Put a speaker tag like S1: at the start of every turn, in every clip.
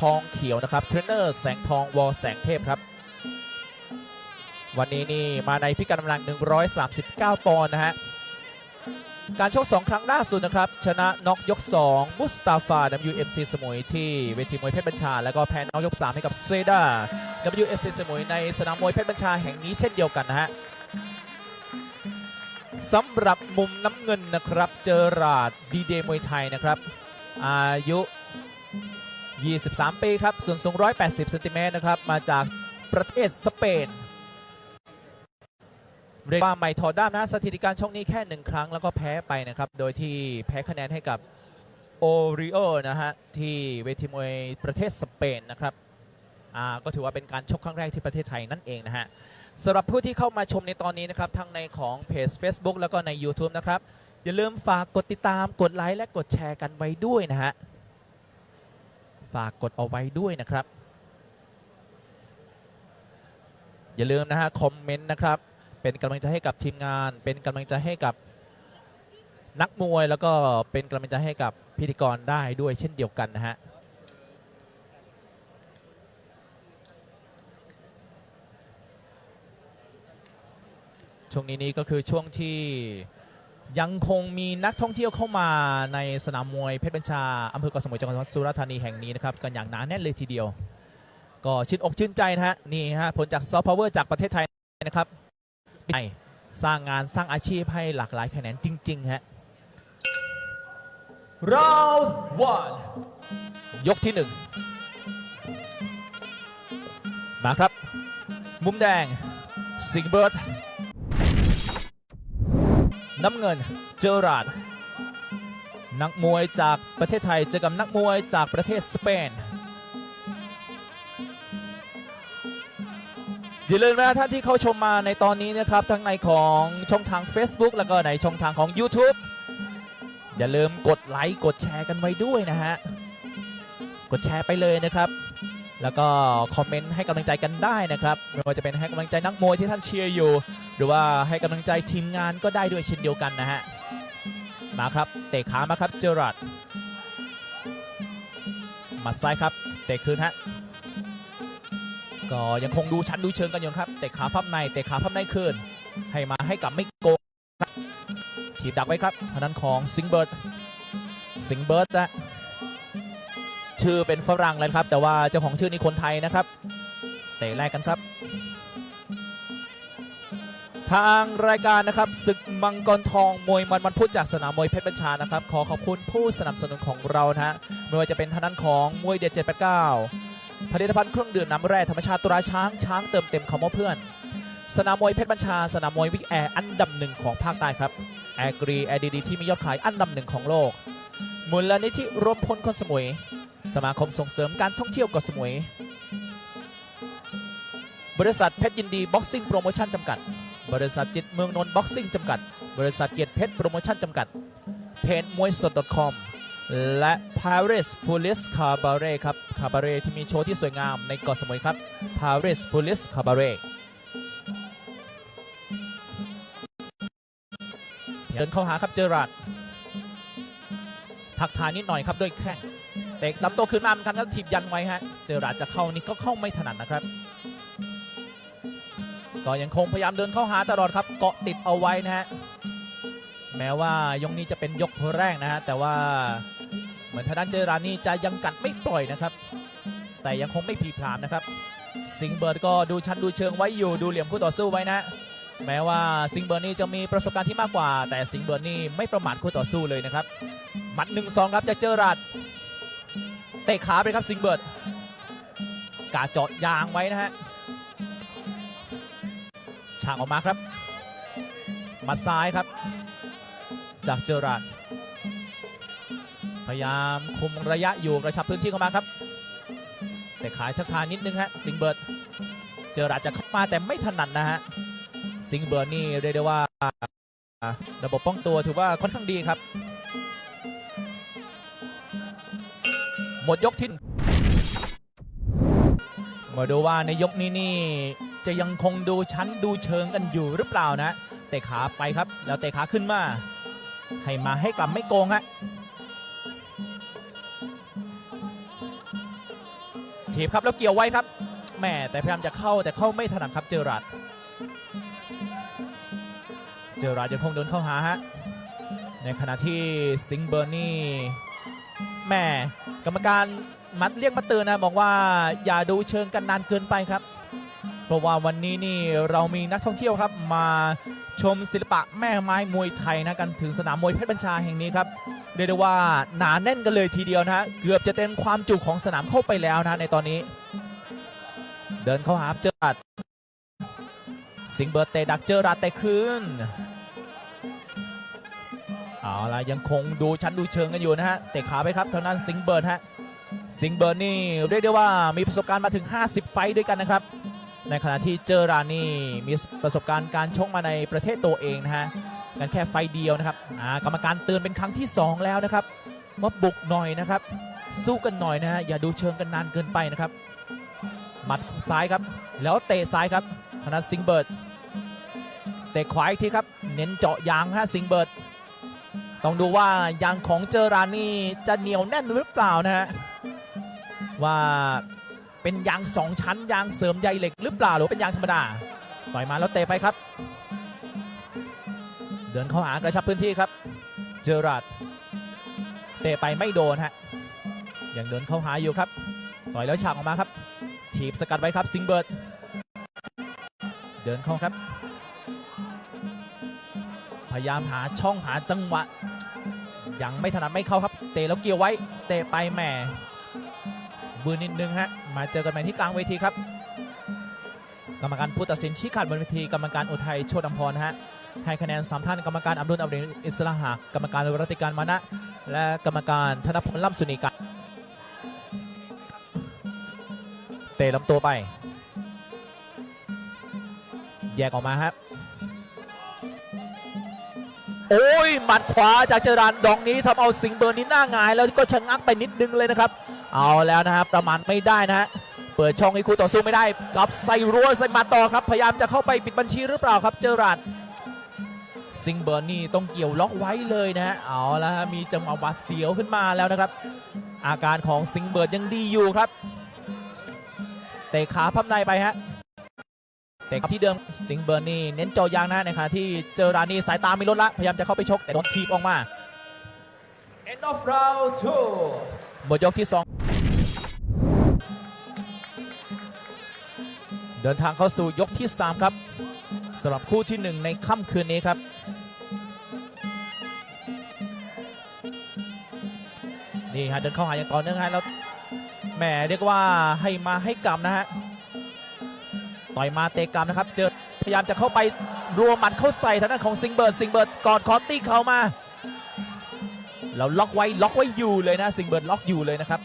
S1: ทองเขียวนะครับเทรนเนอร์แสงทองวอแสงเทพครับ วันนี้นี่มาในพิกัดน้ำหนัก 139 ปอนด์นะฮะการชก 2 ครั้งล่าสุดนะครับ ชนะน็อกยก 2 มุสตาฟา WMC สมุยที่เวทีมวยเพชรบัญชา แล้วก็แพ้น็อกยก 3 ให้กับเซดา WMC สมุยในสนามมวยเพชรบัญชาแห่งนี้เช่นเดียวกันนะฮะสำหรับมุมน้ำเงินนะครับ เจอราดดีเดมวยไทยนะครับ อายุ 23 ปีครับ ส่วนสูง 180 เซนติเมตรนะครับ มาจากประเทศสเปน เรียกว่าไม่ถอดด้ามนะ สถิติการชกนี้แค่หนึ่งครั้งแล้วก็แพ้ไปนะครับ โดยที่แพ้คะแนนให้กับโอริโอนะฮะ ที่เวทีมวยประเทศสเปนนะครับ อ่า ก็ถือว่าเป็นการชกครั้งแรกที่ประเทศไทยนั่นเองนะฮะสำหรับผู้ที่เข้ามาชมในตอนนี้นะครับทั้งในของเพจ Facebook แล้วก็ใน YouTube นะครับ อย่าลืมฝากกดติดตามกดไลค์และกดแชร์กันไว้ด้วยนะฮะ ฝากกดเอาไว้ด้วยนะครับ อย่าลืมนะฮะคอมเมนต์นะครับ เป็นกำลังใจให้กับทีมงาน เป็นกำลังใจให้กับนักมวยแล้วก็เป็นกำลังใจให้กับพิธีกรได้ด้วยเช่นเดียวกันนะฮะช่วงนี้นี่ก็คือช่วงที่ ยังคงมีนักท่องเที่ยวเข้ามาในสนามมวยเพชรบัญชาอำเภอเกาะสมุยจังหวัดสุราษฎร์ธานีแห่งนี้นะครับกันอย่างหนาแน่นเลยทีเดียว ก็ชื่นอกชื่นใจนะฮะนี่ฮะผลจากซอฟต์พาวเวอร์จากประเทศไทยนะครับสร้างงานสร้างอาชีพให้หลากหลายแขนงจริงๆฮะ round one ยกที่หนึ่งมาครับ มุมแดงสิงเบิร์ด น้ำเงินเจอราดนักมวยจากประเทศไทยเจอกับนักมวยจากประเทศสเปนอย่าลืมนะท่านที่เข้าชมมาในตอนนี้นะครับทั้งในของช่องทาง Facebook แล้วก็ในช่องทางของ YouTube อย่าลืมกดไลค์กดแชร์กันไว้ด้วยนะฮะกดแชร์ไปเลยนะครับ แล้วก็คอมเมนต์ให้กำลังใจกันได้นะครับไม่ว่าจะเป็นให้กำลังใจนักมวยที่ท่านเชียร์อยู่ หรือว่าให้กำลังใจทีมงานก็ได้ด้วยเช่นเดียวกันนะฮะ มาครับเตะขามาครับเจอรัดมัดซ้ายครับเตะคืนฮะก็ยังคงดูชั้นดูเชิงกันอยู่ครับเตะขาพับในเตะขาพับในคืนให้มาให้กับไม่โกงถีบดักไว้ครับทางด้านของซิงเบิร์ดซิงเบิร์ดนะชื่อเป็นฝรั่งเลยครับ แต่ว่าเจ้าของชื่อนี่คนไทยนะครับ เตะแรกกันครับ ทางรายการนะครับศึกมังกรทองมวยมันมันพูดจากสนามมวยเพชรบัญชานะครับ ขอขอบคุณผู้สนับสนุนของเรานะฮะไม่ว่าจะเป็นทางด้านของมวยเด็ด789ผลิตภัณฑ์เครื่องดื่มน้ำแร่ธรรมชาติตราช้างช้างเติมเต็มคำว่าเพื่อน สนามมวยเพชรบัญชา สนามมวยวิกแอร์อันดับหนึ่งของภาคใต้ครับแอร์กรีแอร์ดีที่มียอดขายอันดับหนึ่งของโลกมูลนิธิรวมพลคนสมุย สมาคมส่งเสริมการท่องเที่ยวเกาะสมุย บริษัทเพชรยินดีบ็อกซิ่งโปรโมชั่นจำกัด บริษัทจิตเมืองนนท์บ็อกซิ่งจำกัด บริษัทเกียรติเพชรโปรโมชั่นจำกัด เพจมวยสด .com และ Paris f o o l i s Cabaret ครับ Cabaret ที่มีโชว์ที่สวยงามในเกาะสมุยครับ Paris f o o l i s Cabaret เดินเข้าหาครับเจอราดทักทายนิดหน่อยครับด้วยแข้งเตะลำตัวขึ้นมาเหมือนกันแล้วถีบยันไว้ฮะ เจอราดจะเข้านี่ก็เข้าไม่ถนัดนะครับ ก็ยังคงพยายามเดินเข้าหาตลอดครับเกาะติดเอาไว้นะฮะแม้ว่ายกนี้จะเป็นยกแรกนะฮะแต่ว่าเหมือนทางด้านเจอรานี่จะยังกัดไม่ปล่อยนะครับ แต่ยังคงไม่พลีพรามนะครับ สิงเบิร์ดก็ดูชั้นดูเชิงไว้อยู่ดูเหลี่ยมคู่ต่อสู้ไว้นะแม้ว่าสิงเบิร์ดนี่จะมีประสบการณ์ที่มากกว่า แต่สิงเบิร์ดนี่ไม่ประมาทคู่ต่อสู้เลยนะครับหมัดหนึ่งสองครับจะเจอราดเตะขาไปครับสิงเบิร์ดกาเจาะยางไว้นะฮะากออกมาครับมัดซ้ายครับ จากเจอราดพยายามคุมระยะอยู่กระชับพื้นที่เข้ามาครับ แต่ขายทักทายนิดนึงฮะสิงเบิร์ดเจอราดจะเข้ามาแต่ไม่ถนัดนะฮะสิงเบิร์ดนี่เรียกได้ว่าระบบป้องตัวถือว่าค่อนข้างดีครับ หมดยกที่มาดูว่าในยกนี้นี่ จะยังคงดูชั้นดูเชิงกันอยู่หรือเปล่านะ เตะขาไปครับ แล้วเตะขาขึ้นมา ให้มาให้กลับไม่โกงฮะถีบครับแล้วเกี่ยวไว้ครับแม่แต่พยายามจะเข้าแต่เข้าไม่ถนัดครับเจอราดเจอราดยังคงเดินเข้าหาฮะในขณะที่ซิงเบอร์นี่แม่กรรมการมัดเรียกมาเตือนนะบอกว่าอย่าดูเชิงกันนานเกินไปครับ เพราะว่าวันนี้นี่เรามีนักท่องเที่ยวครับมาชมศิลปะแม่ไม้มวยไทยนะกันถึงสนามมวยเพชรบัญชาแห่งนี้ครับเรียกได้ว่าหนาแน่นกันเลยทีเดียวนะเกือบจะเต็มความจุของสนามเข้าไปแล้วนะในตอนนี้ เดินเข้าหาเจอรัดสิงเบิร์เตดักเจอรัดแต่คืนเอาละยังคงดูชั้นดูเชิงกันอยู่นะฮะเตะขาไปครับทางด้านสิงเบิร์ดฮะสิงเบิร์ดนี่เรียกได้ว่ามีประสบการณ์มาถึง 50 ไฟด้วยกันนะครับ ในขณะที่เจอรานี่มีประสบการณ์การชกมาในประเทศตัวเองนะฮะกันแค่ไฟเดียวนะครับอ่ากรรมการเตือนเป็นครั้งที่ 2 แล้วนะครับว่าบุกหน่อยนะครับ สู้กันหน่อยนะฮะอย่าดูเชิงกันนานเกินไปนะครับหมัดซ้ายครับ แล้วเตะซ้ายครับธนัทสิงเบิร์ดเตะขวาอีกทีครับ เน้นเจาะยางฮะสิงเบิร์ดต้องดูว่ายางของเจอรานี่จะเหนียวแน่นหรือเปล่านะฮะว่า เป็นยางสองชั้น ยางเสริมใยเหล็กหรือเปล่าหรือเป็นยางธรรมดาต่อยมาแล้วเตะไปครับ เดินเข้าหากระชับพื้นที่ครับ เจอราดเตะไปไม่โดนฮะยังเดินเข้าหาอยู่ครับต่อยแล้วฉากออกมาครับถีบสกัดไว้ครับซิงเบิร์ดเดินเข้าครับ พยายามหาช่องหาจังหวะ ยังไม่ถนัดไม่เข้าครับ เตะแล้วเกี่ยวไว้ เตะไปแหม่บืนนิดนึงฮะ มาเจอกันใหม่ที่กลางเวทีครับ กรรมการผู้ตัดสินชี้ขาดบนเวทีกรรมการอุทัยโชติอำพรนะฮะให้คะแนนสามท่านกรรมการอับดุลอับดินอิสระหากรรมการรัติการมานะ และกรรมการธนพลล่ำสุนีกันเตะลำตัวไป แยกออกมาครับโอ้ยหมัดขวาจากเจรานดองนี้ทำเอาสิงเบอร์นี้หน้าหงายแล้วก็ชะงักไปนิดนึงเลยนะครับ เอาแล้วนะครับประมาณไม่ได้นะฮะเปิดช่องให้คู่ต่อสู้ไม่ได้กับใส่รัวใส่หมาต่อครับ พยายามจะเข้าไปปิดบัญชีหรือเปล่าครับเจอราดซิงเบอร์นี่ต้องเกี่ยวล็อกไว้เลยนะฮะเอาละฮะมีจังหวะหวัดเสียวขึ้นมาแล้วนะครับ อาการของซิงเบิร์ดยังดีอยู่ครับเตะขาพับในไปฮะเตะที่เดิมซิงเบิร์ดนี่เน้นเจอยางนะในขณะที่เจอรานี่สายตาไม่ลดละพยายามจะเข้าไปชกแต่โดนทีบออกมา End of round two หมดยกที่ 2 เดินทางเข้าสู่ยกที่ 3 ครับสำหรับคู่ที่ 1 ในค่ำคืนนี้ครับ นี่ฮะเดินเข้าหาอย่างต่อเนื่องฮะแล้วแหมเรียกว่าให้มาให้กำนะฮะต่อยมาเตะกำนะครับ เจอพยายามจะเข้าไปรัวหมัดเข้าใส่ทางด้านของซิงเบิร์ดซิงเบิร์ดกอดคอตตี้เข้ามาแล้วล็อกไว้ล็อกไว้อยู่เลยนะซิงเบิร์ดล็อกอยู่เลยนะครับ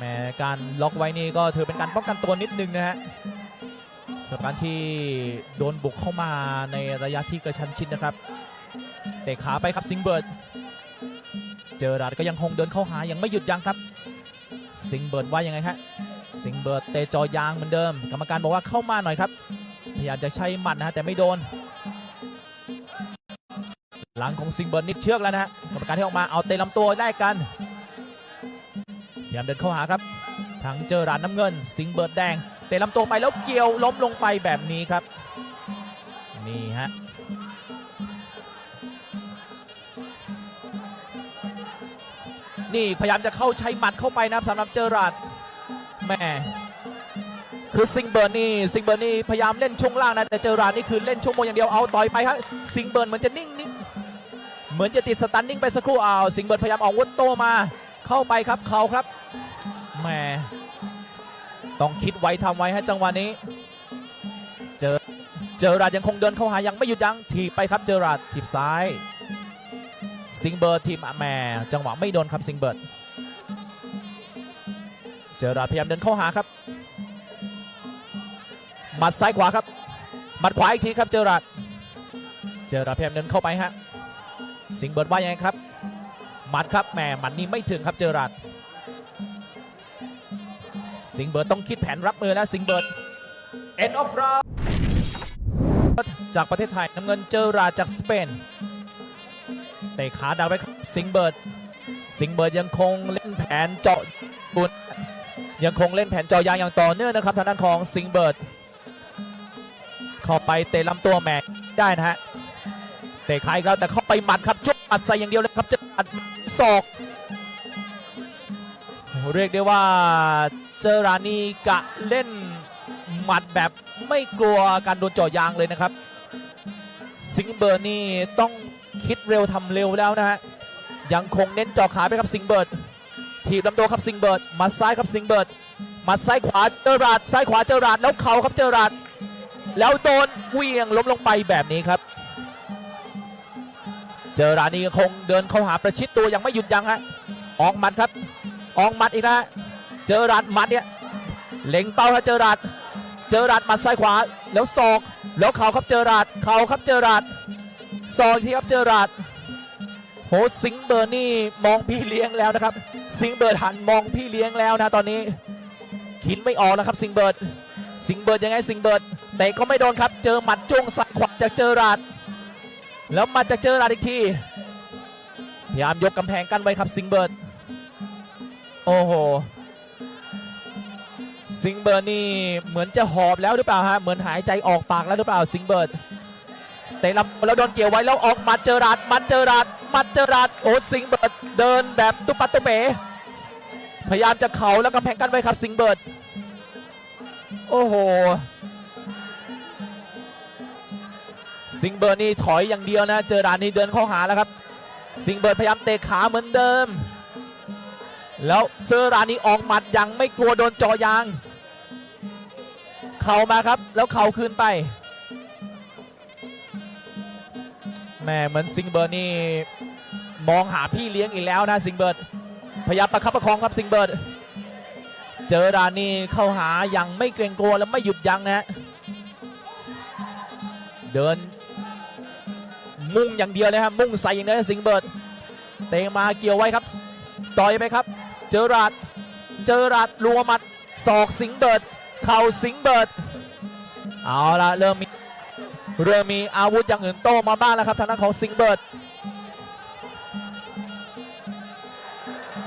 S1: แหมการล็อกไว้นี่ก็ถือเป็นการป้องกันตัวนิดนึงนะฮะสำหรับการที่โดนบุกเข้ามาในระยะที่กระชั้นชิดนะครับเตะขาไปครับซิงเบิร์ดเจอราดก็ยังคงเดินเข้าหายังไม่หยุดยั้งครับ ซิงเบิร์ดว่ายังไงฮะซิงเบิร์ดเตะจอยางเหมือนเดิม กรรมการบอกว่าเข้ามาหน่อยครับ พยายามจะใช้หมัดนะฮะแต่ไม่โดน หลังของซิงเบิร์ดนิดเชือกแล้วนะฮะกรรมการที่ออกมาเอาเตะลำตัวได้กัน พยายามเดินเข้าหาครับทั้งเจอราดน้ำเงินซิงเบิร์ดแดงเตะลำตัวไปแล้วเกี่ยวล้มลงไปแบบนี้ครับ นี่ฮะนี่พยายามจะเข้าใช้หมัดเข้าไปนะครับสำหรับเจอราดแม่คือซิงเบิร์นนี่ซิงเบิร์นนี่พยายามเล่นช่วงล่างนะแต่เจอราดนี่คือเล่นช่วงบนอย่างเดียวเอาต่อยไปครับซิงเบิร์นเหมือนจะนิ่งนิ่งเหมือนจะติดสตันนิ่งไปสักครู่เอาซิงเบิร์นพยายามออกวุธโตมาเข้าไปครับเขาครับ แหม่ต้องคิดไว้ทำไว้ให้จังหวะนี้ เจอเจอราดยังคงเดินเข้าหายังไม่หยุดยั้งถีบไปครับเจอราดถีบซ้าย ซิงเบิร์ดทีมแหม่จังหวะไม่โดนครับซิงเบิร์ดเจอราดพยายามเดินเข้าหาครับหมัดซ้ายขวาครับหมัดขวาอีกทีครับเจอราดเจอราดพยายามเดินเข้าไปฮะซิงเบิร์ดว่ายังไงครับหมัดครับแหมหมัดนี้ไม่ถึงครับเจอราด สิงเบิร์ดต้องคิดแผนรับมือแล้วสิงเบิร์ด end of round จากประเทศไทยน้ำเงินเจอราจากสเปนเตะขาดักไว้ครับสิงเบิร์ด สิงเบิร์ดยังคงเล่นแผนเจาะบุญยังคงเล่นแผนเจอยางอย่างต่อเนื่องนะครับทางด้านของสิงเบิร์ด เข้าไปเตะลำตัวแหมได้นะฮะเตะขาอีกแล้วแต่เข้าไปหมัดครับจุกหมัดใส่อย่างเดียวเลยครับจะหมัดศอกเรียกได้ว่า เจอรานีกะเล่นหมัดแบบไม่กลัวการโดนเจาะยางเลยนะครับ สิงเบิร์ดนี่ต้องคิดเร็วทำเร็วแล้วนะฮะยังคงเน้นเจาะขาไปครับสิงเบิร์ดถีบลำตัวครับสิงเบิร์ดมัดซ้ายครับสิงเบิร์ดมัดซ้ายขวาเจอราดซ้ายขวาเจอราดแล้วเข่าครับเจอราดแล้วโดนเวียงล้มลงไปแบบนี้ครับ เจอรานี่คงเดินเข้าหาประชิดตัวยังไม่หยุดยั้งฮะออกหมัดครับ ออกหมัดอีกนะ เจอราดมัดเนี่ยเล็งเป้าครับเจอราดเจอราดมัดซ้ายขวาแล้วศอกแล้วเข่าครับเจอราดเข่าครับเจอราดศอกที่ครับเจอราดโหสิงเบิร์นี่มองพี่เลี้ยงแล้วนะครับ สิงเบิร์ดหันมองพี่เลี้ยงแล้วนะตอนนี้คิดไม่ออกแล้วครับสิงเบิร์ดสิงเบิร์ดยังไงสิงเบิร์ดเตะก็ไม่โดนครับเจอหมัดจ้วงซ้ายขวาจากเจอราดแล้วมาจากเจอราดอีกทีพยายามยกกำแพงกันไว้ครับสิงเบิร์ดโอ้โห สิงเบิร์ดนี่เหมือนจะหอบแล้วหรือเปล่าฮะเหมือนหายใจออกปากแล้วหรือเปล่าสิงเบิร์ดเตะลำแล้วโดนเกี่ยวไว้แล้วออกมัดเจอราดมัดเจอราดมัดเจอราดโอ้สิงเบิร์ดเดินแบบตุปัตตุเปพยายามจะเข่าแล้วกำแพงกันไว้ครับสิงเบิร์ดโอ้โหสิงเบิร์ดนี่ถอยอย่างเดียวนะเจอราดนี่เดินเข้าหาแล้วครับสิงเบิร์ดพยายามเตะขาเหมือนเดิม แล้วเจอราดนี่ออกหมัดยังไม่กลัวโดนจอยาง เข่ามาครับแล้วเข่าคืนไปแม่เหมือนซิงเบิร์ดนี่มองหาพี่เลี้ยงอีกแล้วนะซิงเบิร์ดพยายามประคับประคองครับซิงเบิร์ดเจอรานี่เข้าหาย่างไม่เกรงกลัวและไม่หยุดยั้งนะเดินมุ่งอย่างเดียวเลยครับมุ่งใส่อย่างเดียวซิงเบิร์ดเตะมาเกี่ยวไว้ครับต่อยไปครับ เจอราดเจอราดรัวมัดศอกสิงเบิด เข่าสิงเบิด เอาละเริ่มมีเริ่มมีอาวุธอย่างอื่นโต้มาบ้างแล้วครับทางด้านของสิงเบิร์ด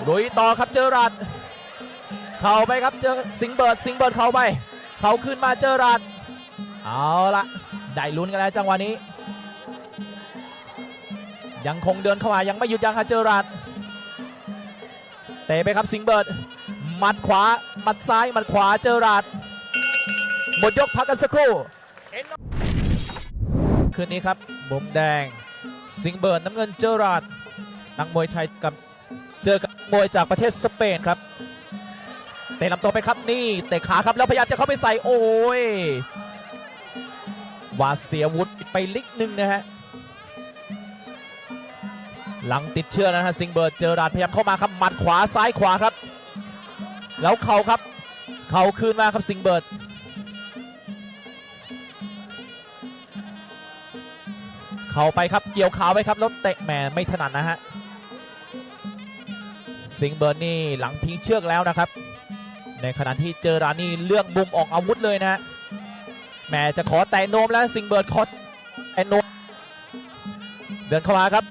S1: ลุยต่อครับเจอรัดเข้าไปครับเจอสิงเบิร์ดสิงเบิร์ดเข้าไปเข่าขึ้นมาเจอรัดเอาละได้ลุ้นกันแล้วจังหวะนี้ ยังคงเดินเข้ามายังไม่หยุดยั้งครับเจอรัด เตะไปครับสิงเบิร์ดหมัดขวาหมัดซ้ายหมัดขวาเจอรัดหมดยกพักกันสักครู่ คืนนี้ครับมุมแดง สิงเบิร์นน้ำเงินเจอราดนักมวยไทยกับเจอกับมวยจากประเทศสเปนครับเตะลำตัวไปครับนี่เตะขาครับแล้วพยายามจะเข้าไปใส่โอ้ยวาเสียวุธไปลิกหนึ่งนะฮะ หลังติดเชื่อนะฮะสิงเบิร์ดเจอราดพยายามเข้ามาครับหมัดขวาซ้ายขวาครับ แล้วเข่าครับ เข่าคืนมาครับสิงเบิร์ดเข้าไปครับเกี่ยวขาไว้ครับแล้วเตะแหมไม่ถนัดนะฮะสิงเบิร์นนี่หลังทิ้งเชือกแล้วนะครับ ในขณะที่เจอรานี่เลือกมุมออกอาวุธเลยนะแหมจะขอแตะโนมแล้วสิงเบิร์นขอแตะโนมเดินเข้ามาครับ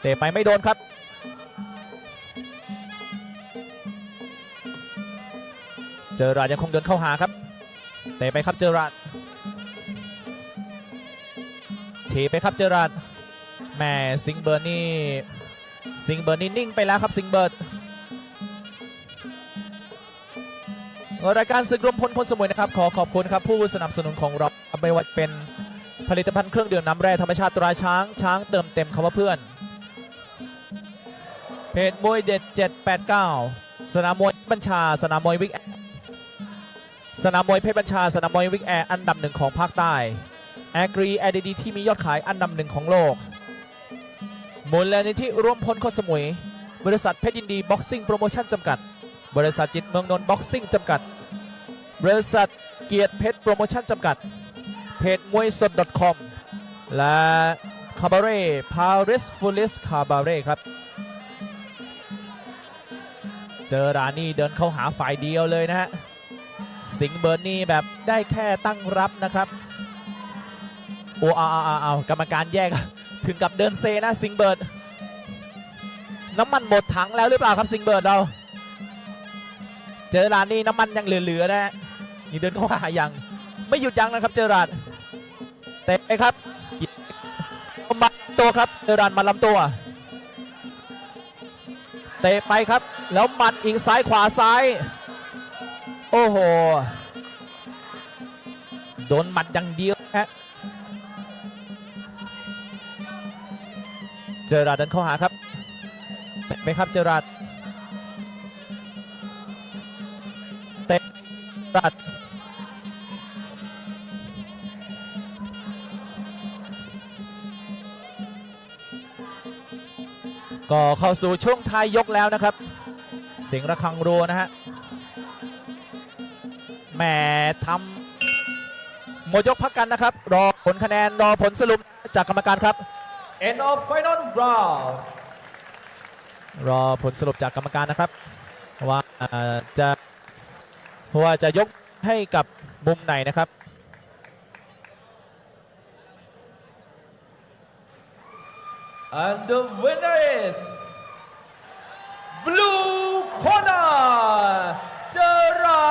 S1: เตะไปไม่โดนครับ เจอราดยังคงเดินเข้าหาครับ เตะไปครับเจอราดฉีไปครับเจอรัดแหม่สิงเบิร์นี่สิงเบิร์นี่นิ่งไปแล้วครับสิงเบิร์นรายการศึกรวมพลคนสมุยนะครับขอขอบคุณครับผู้สนับสนุนของเราไม่ว่าเป็นผลิตภัณฑ์เครื่องดื่มน้ำแร่ธรรมชาติตราช้างช้างเติมเต็มคำว่าเพื่อน จมวยเด็ด 789 สนามมวยบัญชา สนามมวยวิกแอร์สนามมวยเพชรบัญชา สนามมวยวิกแอร์อันดับหนึ่งของภาคใต้แอ r รีแอดีที่มียอดขายอันดับหนึ่งของโลกมูลนิธิร่วมพลโคสมุย บริษัทเพชรยินดีบ็อกซิ่งโปรโมชั่นจำกัด บริษัทจิตเมืองนนท์บ็อกซิ่งจำกัด บริษัทเกียรติเพชรโปรโมชั่นจำกัด เพจมวยสด .com และคาบาเร่พาริสฟูลิสคาบาเร่ครับ เจอรานี่เดินเข้าหาฝ่ายเดียวเลยนะฮะ สิงเบิร์นี่แบบได้แค่ตั้งรับนะครับโอ้เอาเอาเอากรรมการแยก ถึงกับเดินเซนะสิงเบิร์ดน้ำมันหมดถังแล้วหรือเปล่าครับสิงเบิร์ดเรา เจอรานี่น้ำมันยังเหลือๆนะฮะนี่เดินเข้าหายังไม่หยุดยั้งนะครับเจอราดเตะไปครับมตัวครับเจอราดมาลำตัว เตะไปครับ แล้วหมัดอีกซ้ายขวาซ้าย โอ้โห โดนหมัดอย่างเดียวฮะเจอราดเดินเข้าหาครับเป็นไปครับเจอราดเตะราด ก็เข้าสู่ช่วงท้ายยกแล้วนะครับ เสียงระฆังรัวนะฮะแหมทำหมดยกพักกันนะครับ รอผลคะแนนรอผลสรุปจากกรรมการครับ End of final round รอผลสรุปจากกรรมการนะครับ ว่าเอ่อจะว่าจะยกให้กับมุมไหนนะครับ
S2: And the winner is Blue Corner!